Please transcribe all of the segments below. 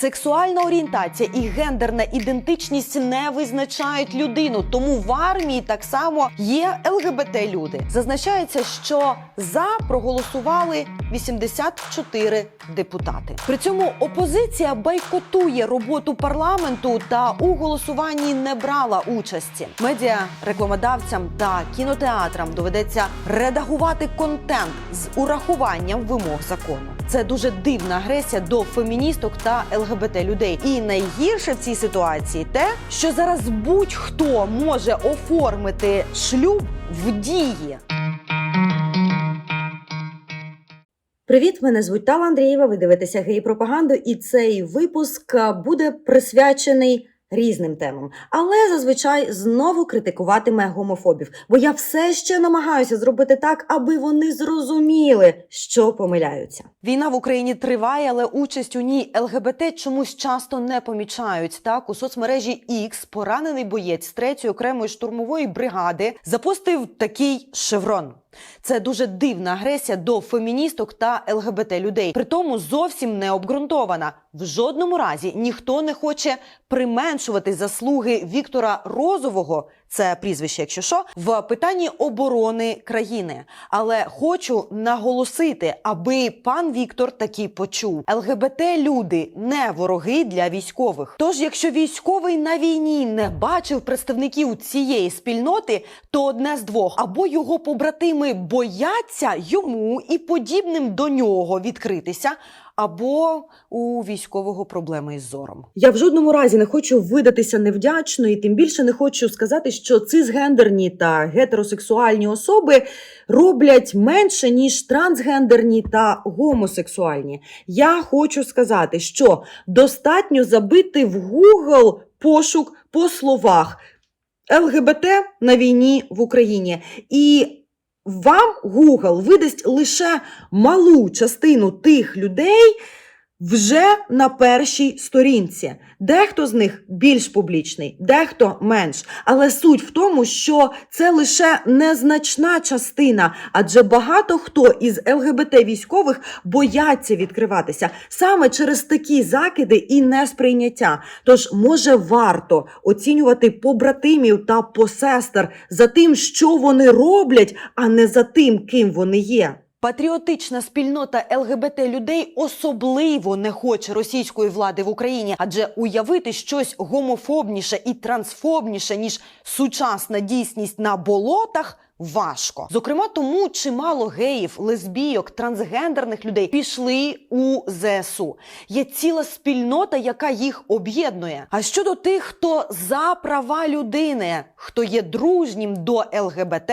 Сексуальна орієнтація і гендерна ідентичність не визначають людину, тому в армії так само є ЛГБТ люди. Зазначається, що за проголосували 84 депутати. При цьому опозиція бойкотує роботу парламенту та у голосуванні не брала участі. Медіа рекламодавцям та кінотеатрам доведеться редагувати контент з урахуванням вимог закону. Це дуже дивна агресія до феміністок та ЛГБТ людей. І найгірше в цій ситуації те, що зараз будь-хто може оформити шлюб в дії. Привіт, мене звуть Тала Андрієва. Ви дивитеся гей-пропаганду, і цей випуск буде присвячений різним темам, але зазвичай знову критикуватиме гомофобів, бо я все ще намагаюся зробити так, аби вони зрозуміли, що помиляються. Війна в Україні триває, але участь у ній ЛГБТ чомусь часто не помічають. Так у соцмережі X поранений боєць 3-ї окремої штурмової бригади запостив такий шеврон. Це дуже дивна агресія до феміністок та ЛГБТ людей. Притому зовсім не обґрунтована. В жодному разі ніхто не хоче применшувати заслуги Віктора Розового, це прізвище, якщо що, в питанні оборони країни. Але хочу наголосити, аби пан Віктор таки почув: ЛГБТ люди не вороги для військових. Тож, якщо військовий на війні не бачив представників цієї спільноти, то одне з двох або його побратими бояться йому і подібним до нього відкритися, або у військового проблеми із зором. Я в жодному разі не хочу видатися невдячною, і тим більше не хочу сказати, що цисгендерні та гетеросексуальні особи роблять менше ніж трансгендерні та гомосексуальні. Я хочу сказати, що достатньо забити в Google пошук по словах ЛГБТ на війні в Україні і. Вам Google видасть лише малу частину тих людей, вже на першій сторінці. Дехто з них більш публічний, дехто менш. Але суть в тому, що це лише незначна частина, адже багато хто із ЛГБТ військових бояться відкриватися саме через такі закиди і несприйняття. Тож, може, варто оцінювати побратимів та посестер за тим, що вони роблять, а не за тим, ким вони є. Патріотична спільнота ЛГБТ людей особливо не хоче російської влади в Україні, адже уявити щось гомофобніше і трансфобніше ніж сучасна дійсність на болотах. Важко, зокрема, тому чимало геїв, лесбійок, трансгендерних людей пішли у ЗСУ. Є ціла спільнота, яка їх об'єднує. А щодо тих, хто за права людини, хто є дружнім до ЛГБТ,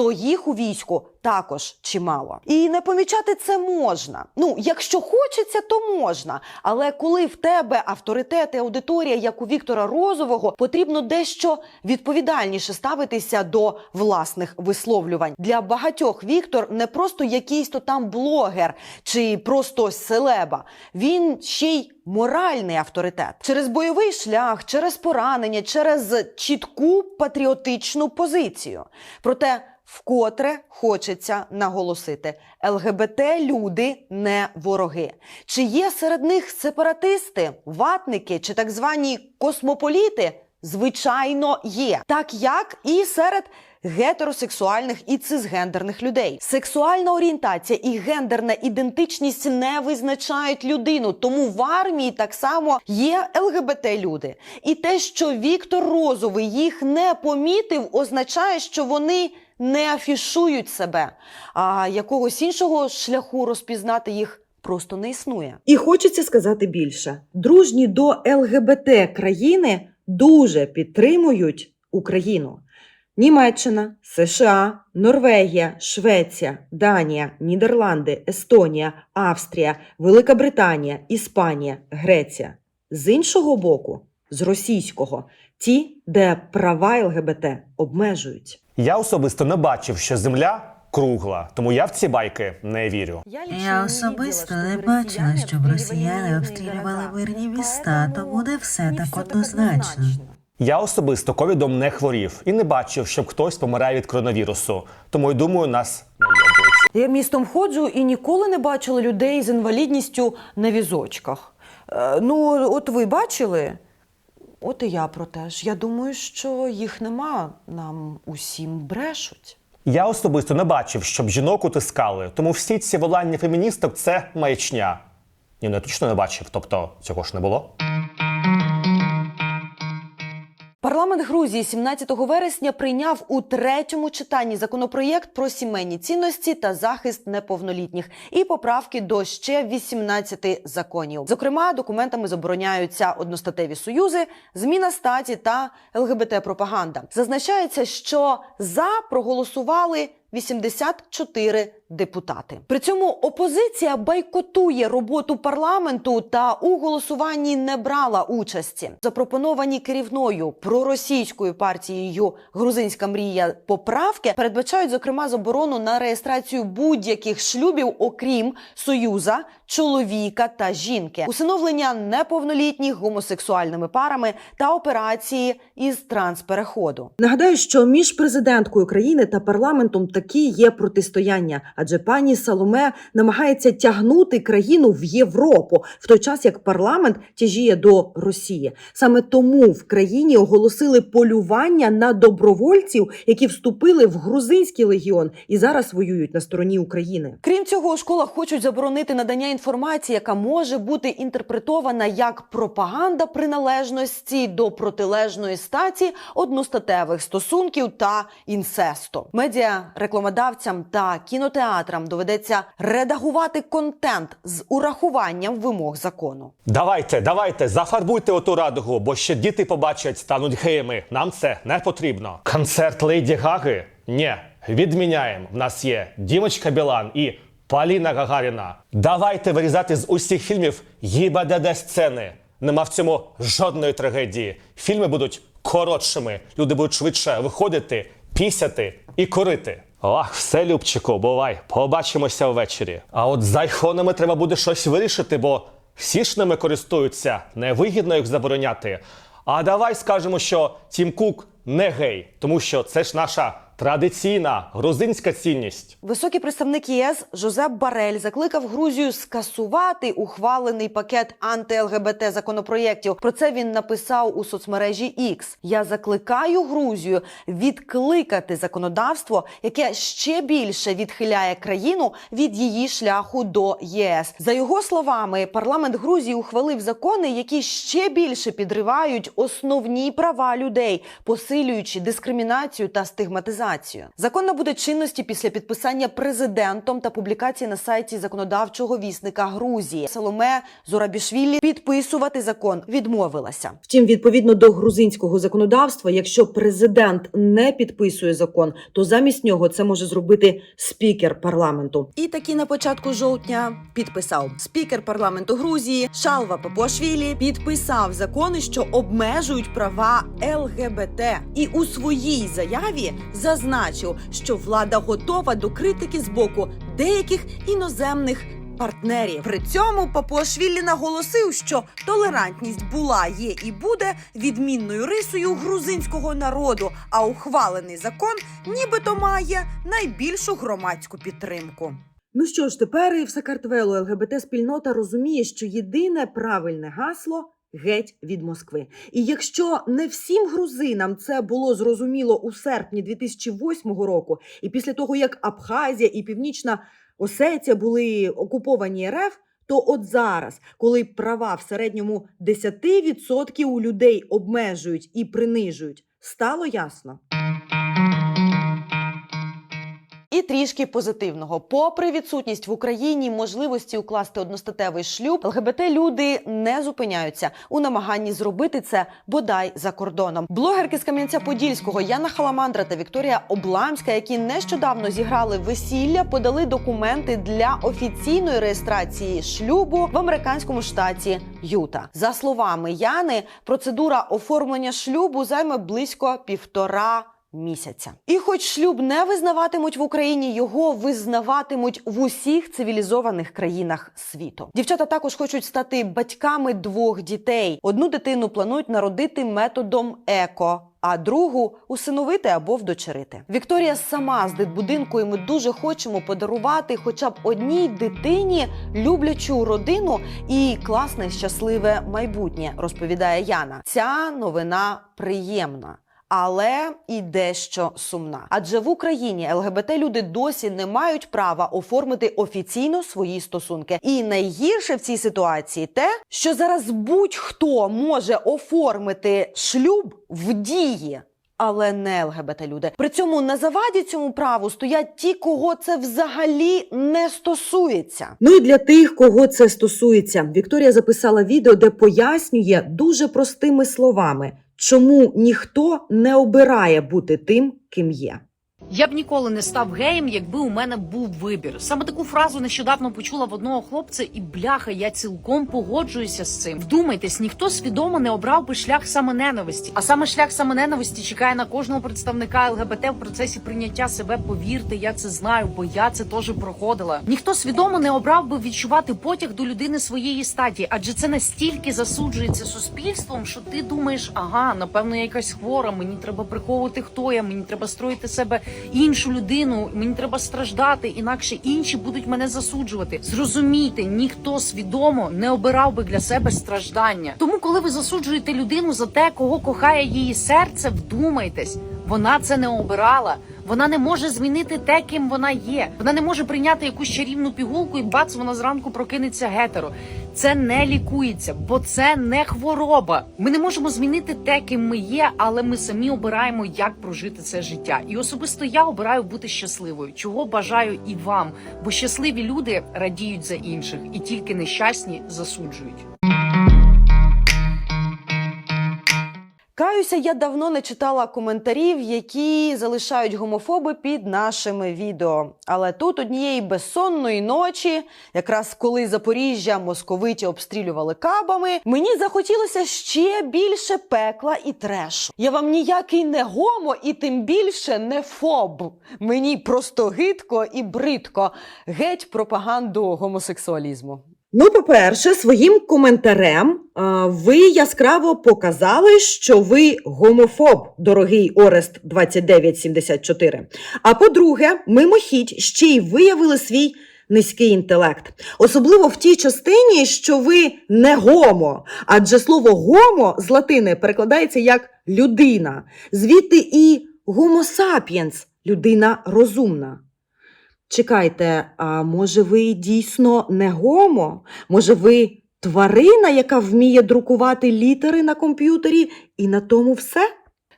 то їх у війську також чимало. І не помічати це можна. Ну, якщо хочеться, то можна. Але коли в тебе авторитет і аудиторія, як у Віктора Розового, потрібно дещо відповідальніше ставитися до власних висловлювань. Для багатьох Віктор не просто якийсь то там блогер чи просто селеба. Він ще й моральний авторитет через бойовий шлях, через поранення, через чітку патріотичну позицію. Проте Вкотре хочеться наголосити: ЛГБТ люди не вороги. Чи є серед них сепаратисти, ватники чи так звані космополіти? Звичайно, є так як і серед гетеросексуальних і цисгендерних людей. Сексуальна орієнтація і гендерна ідентичність не визначають людину, тому в армії так само є ЛГБТ люди. І те, що Віктор Розовий їх не помітив, означає, що вони не афішують себе, а якогось іншого шляху розпізнати їх просто не існує. І хочеться сказати більше: дружні до ЛГБТ країни дуже підтримують Україну. Німеччина, США, Норвегія, Швеція, Данія, Нідерланди, Естонія, Австрія, Велика Британія, Іспанія, Греція. З іншого боку, з російського, ті, де права ЛГБТ обмежують. Я особисто не бачив, що земля кругла, тому я в ці байки не вірю. Я особисто не бачила, щоб росіяни обстрілювали мирні міста, тому не все так однозначно. Я особисто ковідом не хворів і не бачив, щоб хтось помирає від коронавірусу. Тому й думаю, нас не. Я містом ходжу і ніколи не бачила людей з інвалідністю на візочках. Е, ну, от ви бачили? От і я про те ж. Я думаю, що їх нема. Нам усім брешуть. Я особисто не бачив, щоб жінок утискали, тому всі ці волання феміністок це маячня. Ні, ну я точно не бачив, тобто цього ж не було. Парламент Грузії 17 вересня прийняв у третьому читанні законопроєкт про сімейні цінності та захист неповнолітніх і поправки до ще 18 законів. Зокрема, документами забороняються одностатеві союзи, зміна статі та ЛГБТ-пропаганда. Зазначається, що за проголосували 84 депутати. При цьому опозиція бойкотує роботу парламенту та у голосуванні не брала участі. Запропоновані керівною проросійською партією Грузинська мрія поправки передбачають зокрема заборону на реєстрацію будь-яких шлюбів, окрім союза чоловіка та жінки, усиновлення неповнолітніх гомосексуальними парами та операції із транспереходу. Нагадаю, що між президенткою країни та парламентом такі є протистояння, адже пані Саломе намагається тягнути країну в Європу, в той час як парламент тяжіє до Росії. Саме тому в країні оголосили полювання на добровольців, які вступили в грузинський легіон і зараз воюють на стороні України. Крім цього, у школах хочуть заборонити надання інформації, яка може бути інтерпретована як пропаганда приналежності до протилежної статі одностатевих стосунків та інцесту. Медіа рекламодавцям та кінотеатрам доведеться редагувати контент з урахуванням вимог закону. Давайте, давайте, зафарбуйте оту радугу, бо ще діти побачать, стануть геями. Нам це не потрібно. Концерт Лейді Гаги? Ні, відміняємо. В нас є Дімочка Білан і Поліна Гагаріна. Давайте вирізати з усіх фільмів ГІБДД сцени. Нема в цьому жодної трагедії. Фільми будуть коротшими. Люди будуть швидше виходити, пісяти і курити. Ах, все, Любчику, бувай, побачимося ввечері. А от з айфонами треба буде щось вирішити, бо всі ж ними користуються, невигідно їх забороняти. А давай скажемо, що Тім Кук не гей, тому що це ж наша традиційна грузинська цінність. Високий представник ЄС Жозеп Барель закликав Грузію скасувати ухвалений пакет анти-ЛГБТ законопроєктів. Про це він написав у соцмережі X. Я закликаю Грузію відкликати законодавство, яке ще більше відхиляє країну від її шляху до ЄС. За його словами, парламент Грузії ухвалив закони, які ще більше підривають основні права людей, посилюючи дискримінацію та стигматизацію. Закон набуде чинності після підписання президентом та публікації на сайті законодавчого вісника Грузії. Соломе Зорабішвілі підписувати закон відмовилася. Втім, відповідно до грузинського законодавства, якщо президент не підписує закон, то замість нього це може зробити спікер парламенту. І таки на початку жовтня підписав спікер парламенту Грузії Шалва Папуашвілі підписав закони, що обмежують права ЛГБТ, і у своїй заяві зазначив, що влада готова до критики з боку деяких іноземних. Партнерів при цьому Папуашвілі наголосив, що толерантність була, є і буде відмінною рисою грузинського народу. А ухвалений закон нібито має найбільшу громадську підтримку. Ну що ж, тепер і в Сакартвелу ЛГБТ спільнота розуміє, що єдине правильне гасло. Геть від Москви. І якщо не всім грузинам це було зрозуміло у серпні 2008 року, і після того як Абхазія і Північна Осетія були окуповані РФ, то от зараз, коли права в середньому 10% у людей обмежують і принижують, стало ясно. Трішки позитивного. Попри відсутність в Україні можливості укласти одностатевий шлюб, ЛГБТ люди не зупиняються у намаганні зробити це бодай за кордоном. Блогерки з Кам'янця-Подільського Яна Халамандра та Вікторія Обламська, які нещодавно зіграли весілля, подали документи для офіційної реєстрації шлюбу в американському штаті Юта. За словами Яни, процедура оформлення шлюбу займе близько півтора місяця. І хоч шлюб не визнаватимуть в Україні, його визнаватимуть в усіх цивілізованих країнах світу. Дівчата також хочуть стати батьками двох дітей. Одну дитину планують народити методом еко. а другу усиновити або вдочерити. Вікторія сама з дитбудинку, і ми дуже хочемо подарувати хоча б одній дитині люблячу родину і класне щасливе майбутнє, розповідає Яна. Ця новина приємна. Але і дещо сумна. Адже в Україні ЛГБТ люди досі не мають права оформити офіційно свої стосунки. І найгірше в цій ситуації те, що зараз будь-хто може оформити шлюб в дії. Але не ЛГБТ люди. При цьому на заваді цьому праву стоять ті, кого це взагалі не стосується. Ну і для тих, кого це стосується, Вікторія записала відео, де пояснює дуже простими словами, чому ніхто не обирає бути тим, ким є. Я б ніколи не став геєм, якби у мене був вибір. Саме таку фразу нещодавно почула в одного хлопця, і бляха, я цілком погоджуюся з цим. Вдумайтесь, ніхто свідомо не обрав би шлях самоненависті. А саме шлях самоненависті чекає на кожного представника ЛГБТ в процесі прийняття себе. Повірте, я це знаю, бо я це теж проходила. Ніхто свідомо не обрав би відчувати потяг до людини своєї статі, адже це настільки засуджується суспільством, що ти думаєш, ага, напевно, я якась хвора. Мені треба приховувати, хто я, мені треба строїти себе іншу людину. Мені треба страждати, інакше інші будуть мене засуджувати. Зрозумійте, ніхто свідомо не обирав би для себе страждання. Тому, коли ви засуджуєте людину за те, кого кохає її серце, вдумайтесь, вона це не обирала. Вона не може змінити те, ким вона є. Вона не може прийняти якусь чарівну пігулку і бац, вона зранку прокинеться гетеро. Це не лікується, бо це не хвороба. Ми не можемо змінити те, ким ми є, але ми самі обираємо, як прожити це життя. І особисто я обираю бути щасливою, чого бажаю і вам. Бо щасливі люди радіють за інших, і тільки нещасні засуджують. Каюся, я давно не читала коментарів, які залишають гомофоби під нашими відео. Але тут однієї безсонної ночі, якраз коли Запоріжжя московиті обстрілювали кабами, мені захотілося ще більше пекла і трешу. Я вам ніякий не гомо і тим більше не фоб. Мені просто гидко і бридко. Геть пропаганду гомосексуалізму. Ну, по-перше, своїм коментарем ви яскраво показали, що ви гомофоб, дорогий Орест 2974. А по-друге, мимохідь ще й виявили свій низький інтелект. Особливо в тій частині, що ви не гомо, адже слово гомо з латини перекладається як людина. Звідти і гомо сапіенс – людина розумна. Чекайте, а може ви дійсно не гомо? Може ви тварина, яка вміє друкувати літери на комп'ютері, і на тому все?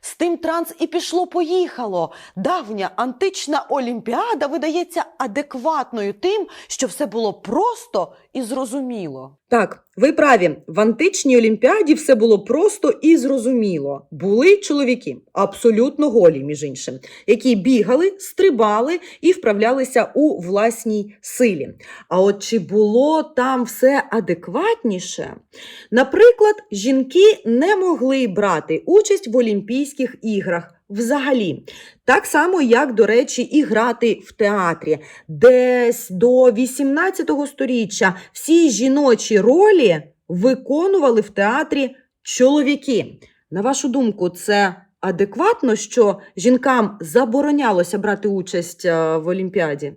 З тим транс і пішло-поїхало. Давня антична олімпіада видається адекватною тим, що все було просто і зрозуміло. Так, ви праві. В античній олімпіаді все було просто і зрозуміло. Були чоловіки, абсолютно голі, між іншим, які бігали, стрибали і вправлялися у власній силі. А от чи було там все адекватніше? Наприклад, жінки не могли брати участь в Олімпійських іграх. Взагалі, так само, як, до речі, і грати в театрі. Десь до 18 сторіччя всі жіночі ролі виконували в театрі чоловіки. На вашу думку, це адекватно, що жінкам заборонялося брати участь е, в Олімпіаді?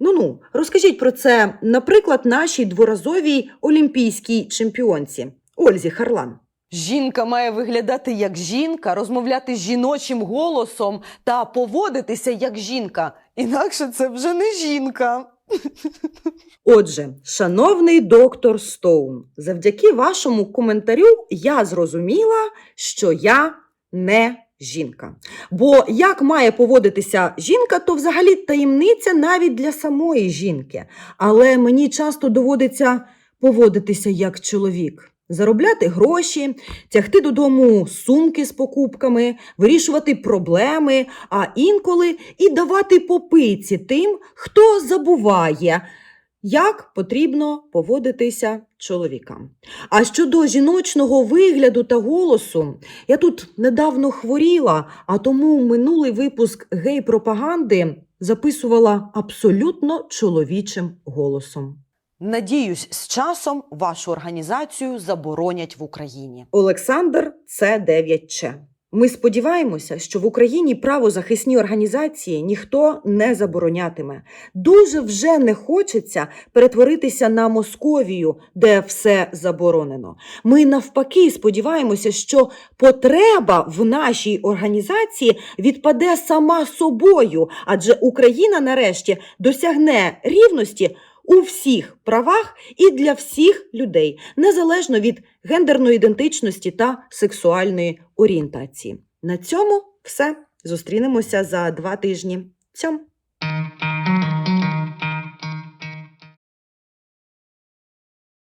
Ну ну, розкажіть про це, наприклад, нашій дворазовій олімпійській чемпіонці Ользі Харлан. Жінка має виглядати як жінка, розмовляти жіночим голосом та поводитися як жінка. Інакше це вже не жінка. Отже, шановний доктор Стоун, завдяки вашому коментарю я зрозуміла, що я не жінка. Бо як має поводитися жінка, то взагалі таємниця навіть для самої жінки. Але мені часто доводиться поводитися як чоловік. Заробляти гроші, тягти додому сумки з покупками, вирішувати проблеми, а інколи і давати попиці тим, хто забуває, як потрібно поводитися чоловікам. А щодо жіночного вигляду та голосу, я тут недавно хворіла, а тому минулий випуск гей-пропаганди записувала абсолютно чоловічим голосом. Надіюсь, з часом вашу організацію заборонять в Україні. Олександр С 9 Ч. Ми сподіваємося, що в Україні правозахисні організації ніхто не заборонятиме. Дуже вже не хочеться перетворитися на Московію, де все заборонено. Ми навпаки сподіваємося, що потреба в нашій організації відпаде сама собою, адже Україна нарешті досягне рівності у всіх правах і для всіх людей, незалежно від гендерної ідентичності та сексуальної орієнтації. На цьому все. Зустрінемося за два тижні. Цьом!